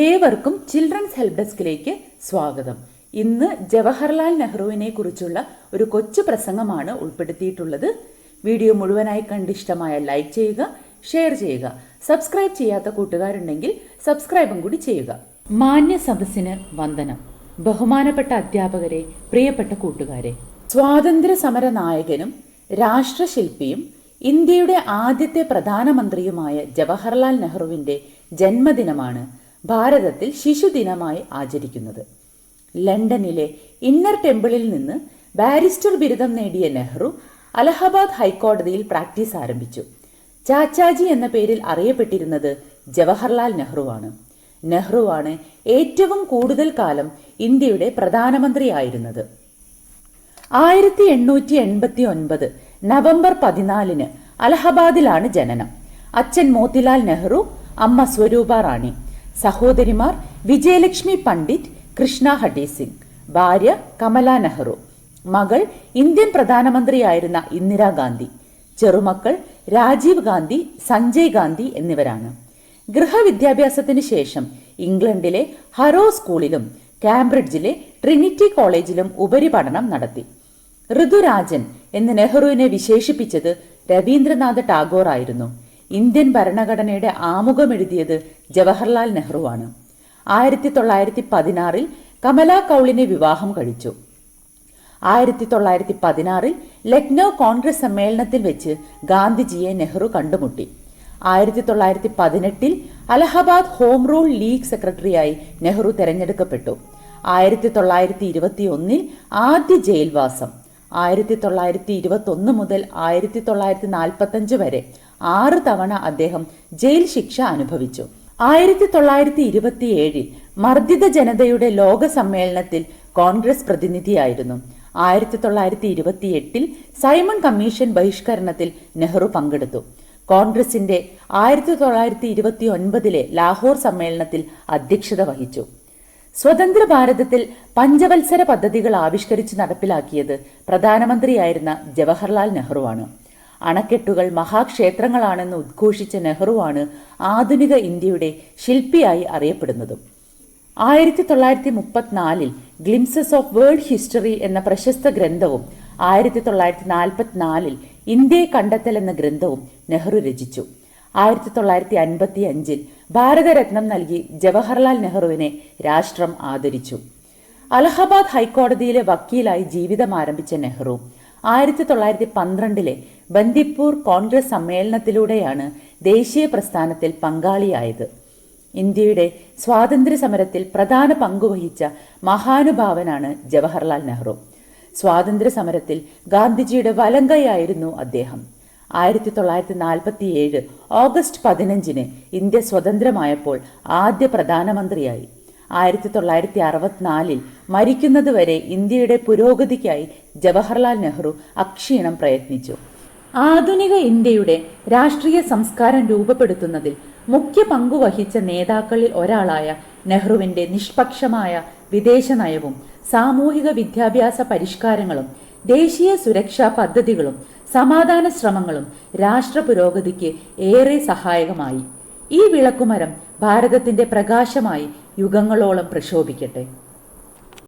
ഏവർക്കും children's help ഡെസ്കിലേക്ക് സ്വാഗതം. ഇന്ന് ജവഹർലാൽ നെഹ്റുവിനെ കുറിച്ചുള്ള ഒരു കൊച്ചു പ്രസംഗമാണ് ഉൾപ്പെടുത്തിയിട്ടുള്ളത്. വീഡിയോ മുഴുവനായി കണ്ടിഷ്ടമായ ലൈക്ക് ചെയ്യുക ഷെയർ ചെയ്യുക സബ്സ്ക്രൈബ് ചെയ്യാത്ത കൂട്ടുകാരുണ്ടെങ്കിൽ സബ്സ്ക്രൈബും കൂടി ചെയ്യുക. മാന്യ സദസ്സിന് വന്ദനം. ബഹുമാനപ്പെട്ട അധ്യാപകരെ പ്രിയപ്പെട്ട കൂട്ടുകാരെ സ്വാതന്ത്ര്യ സമര നായകനും രാഷ്ട്രശില്പിയും ഇന്ത്യയുടെ ആദ്യത്തെ പ്രധാനമന്ത്രിയുമായ ജവഹർലാൽ നെഹ്റുവിന്റെ ജന്മദിനമാണ് ഭാരതത്തിൽ ശിശുദിനമായി ആചരിക്കുന്നത്. ലണ്ടനിലെ ഇന്നർ ടെമ്പിളിൽ നിന്ന് ബാരിസ്റ്റർ ബിരുദം നേടിയ നെഹ്റു അലഹബാദ് ഹൈക്കോടതിയിൽ പ്രാക്ടീസ് ആരംഭിച്ചു. ചാച്ചാജി എന്ന പേരിൽ അറിയപ്പെട്ടിരുന്നത് ജവഹർലാൽ നെഹ്റുവാണ് നെഹ്റുവാണ് ഏറ്റവും കൂടുതൽ കാലം ഇന്ത്യയുടെ പ്രധാനമന്ത്രിയായിരുന്നത് ആയിരത്തി എണ്ണൂറ്റി എൺപത്തി ഒൻപത് നവംബർ പതിനാലിന് അലഹബാദിലാണ് ജനനം. അച്ഛൻ മോത്തിലാൽ നെഹ്റു അമ്മ സ്വരൂപ റാണി. സഹോദരിമാർ വിജയലക്ഷ്മി പണ്ഡിറ്റ് കൃഷ്ണ ഹട്ടി സിംഗ് ഭാര്യ കമല നെഹ്റു മകൾ ഇന്ത്യൻ പ്രധാനമന്ത്രിയായിരുന്ന ഇന്ദിരാഗാന്ധി ചെറുമക്കൾ രാജീവ് ഗാന്ധി സഞ്ജയ് ഗാന്ധി എന്നിവരാണ്. ഗൃഹവിദ്യാഭ്യാസത്തിന് ശേഷം ഇംഗ്ലണ്ടിലെ ഹറോ സ്കൂളിലും കാംബ്രിഡ്ജിലെ ട്രിനിറ്റി കോളേജിലും ഉപരിപഠനം നടത്തി. ഋതുരാജൻ എന്ന് നെഹ്റുവിനെ വിശേഷിപ്പിച്ചത് രവീന്ദ്രനാഥ് ടാഗോർ ആയിരുന്നു. ഇന്ത്യൻ ഭരണഘടനയുടെ ആമുഖം എഴുതിയത് ജവഹർലാൽ നെഹ്റുവാണ്. ആയിരത്തി തൊള്ളായിരത്തി പതിനാറിൽ കമല കൗളിനെ വിവാഹം കഴിച്ചു. ആയിരത്തി തൊള്ളായിരത്തി പതിനാറിൽ ലക്നൗ കോൺഗ്രസ് സമ്മേളനത്തിൽ വെച്ച് ഗാന്ധിജിയെ നെഹ്റു കണ്ടുമുട്ടി. ആയിരത്തി തൊള്ളായിരത്തി പതിനെട്ടിൽ അലഹബാദ് ഹോം റൂൾ ലീഗ് സെക്രട്ടറിയായി നെഹ്റു തെരഞ്ഞെടുക്കപ്പെട്ടു. ആയിരത്തി തൊള്ളായിരത്തി ഇരുപത്തി ഒന്നിൽ ആദ്യ ജയിൽവാസം. ആയിരത്തി തൊള്ളായിരത്തി ഇരുപത്തി ഒന്ന് മുതൽ ആയിരത്തി തൊള്ളായിരത്തി നാൽപ്പത്തഞ്ച് വരെ ആറ് തവണ അദ്ദേഹം ജയിൽ ശിക്ഷ അനുഭവിച്ചു. ആയിരത്തി തൊള്ളായിരത്തി ഇരുപത്തിയേഴിൽ മർദ്ദിത ജനതയുടെ ലോക സമ്മേളനത്തിൽ കോൺഗ്രസ് പ്രതിനിധിയായിരുന്നു. ആയിരത്തി തൊള്ളായിരത്തി ഇരുപത്തിയെട്ടിൽ സൈമൺ കമ്മീഷൻ ബഹിഷ്കരണത്തിൽ നെഹ്റു പങ്കെടുത്തു. കോൺഗ്രസിന്റെ ആയിരത്തി തൊള്ളായിരത്തി ഇരുപത്തി ഒൻപതിലെ ലാഹോർ സമ്മേളനത്തിൽ അധ്യക്ഷത വഹിച്ചു. സ്വതന്ത്ര ഭാരതത്തിൽ പഞ്ചവത്സര പദ്ധതികൾ ആവിഷ്കരിച്ച് നടപ്പിലാക്കിയത് പ്രധാനമന്ത്രിയായിരുന്ന ജവഹർലാൽ നെഹ്റുവാണ്. അണക്കെട്ടുകൾ മഹാക്ഷേത്രങ്ങളാണെന്ന് ഉദ്ഘോഷിച്ച നെഹ്റുവാണ് ആധുനിക ഇന്ത്യയുടെ ശില്പിയായി അറിയപ്പെടുന്നതും. ആയിരത്തി തൊള്ളായിരത്തി മുപ്പത്തിനാലിൽ ഗ്ലിംസസ് ഓഫ് വേൾഡ് ഹിസ്റ്ററി എന്ന പ്രശസ്ത ഗ്രന്ഥവും ആയിരത്തി തൊള്ളായിരത്തി നാൽപ്പത്തിനാലിൽ ഇന്ത്യയെ കണ്ടെത്തൽ എന്ന ഗ്രന്ഥവും നെഹ്റു രചിച്ചു. ആയിരത്തി തൊള്ളായിരത്തി അൻപത്തി അഞ്ചിൽ ഭാരതരത്നം നൽകി ജവഹർലാൽ നെഹ്റുവിനെ രാഷ്ട്രം ആദരിച്ചു. അലഹബാദ് ഹൈക്കോടതിയിലെ വക്കീലായി ജീവിതം ആരംഭിച്ച നെഹ്റു ആയിരത്തി തൊള്ളായിരത്തി പന്ത്രണ്ടിലെ ബന്ദിപ്പൂർ കോൺഗ്രസ് സമ്മേളനത്തിലൂടെയാണ് ദേശീയ പ്രസ്ഥാനത്തിൽ പങ്കാളിയായത്. ഇന്ത്യയുടെ സ്വാതന്ത്ര്യ സമരത്തിൽ പ്രധാന പങ്കുവഹിച്ച മഹാനുഭാവനാണ് ജവഹർലാൽ നെഹ്റു. സ്വാതന്ത്ര്യ സമരത്തിൽ ഗാന്ധിജിയുടെ വലങ്കയായിരുന്നു അദ്ദേഹം. ആയിരത്തി തൊള്ളായിരത്തി നാൽപ്പത്തി ഏഴ് ഓഗസ്റ്റ് പതിനഞ്ചിന് ഇന്ത്യ സ്വതന്ത്രമായപ്പോൾ ആദ്യ പ്രധാനമന്ത്രിയായി. ആയിരത്തി തൊള്ളായിരത്തി അറുപത്തിനാലിൽ മരിക്കുന്നതുവരെ ഇന്ത്യയുടെ പുരോഗതിക്കായി ജവഹർലാൽ നെഹ്റു അക്ഷീണം പ്രയത്നിച്ചു. ആധുനിക ഇന്ത്യയുടെ രാഷ്ട്രീയ സംസ്കാരം രൂപപ്പെടുത്തുന്നതിൽ മുഖ്യ പങ്കുവഹിച്ച നേതാക്കളിൽ ഒരാളായ നെഹ്റുവിന്റെ നിഷ്പക്ഷമായ വിദേശ നയവും സാമൂഹിക വിദ്യാഭ്യാസ പരിഷ്കാരങ്ങളും ദേശീയ സുരക്ഷാ പദ്ധതികളും സമാധാന ശ്രമങ്ങളും രാഷ്ട്ര പുരോഗതിക്ക് ഏറെ സഹായകമായി. ഈ വിളക്കുമരം ഭാരതത്തിന്റെ പ്രകാശമായി യുഗങ്ങളോളം പ്രശോഭിക്കട്ടെ.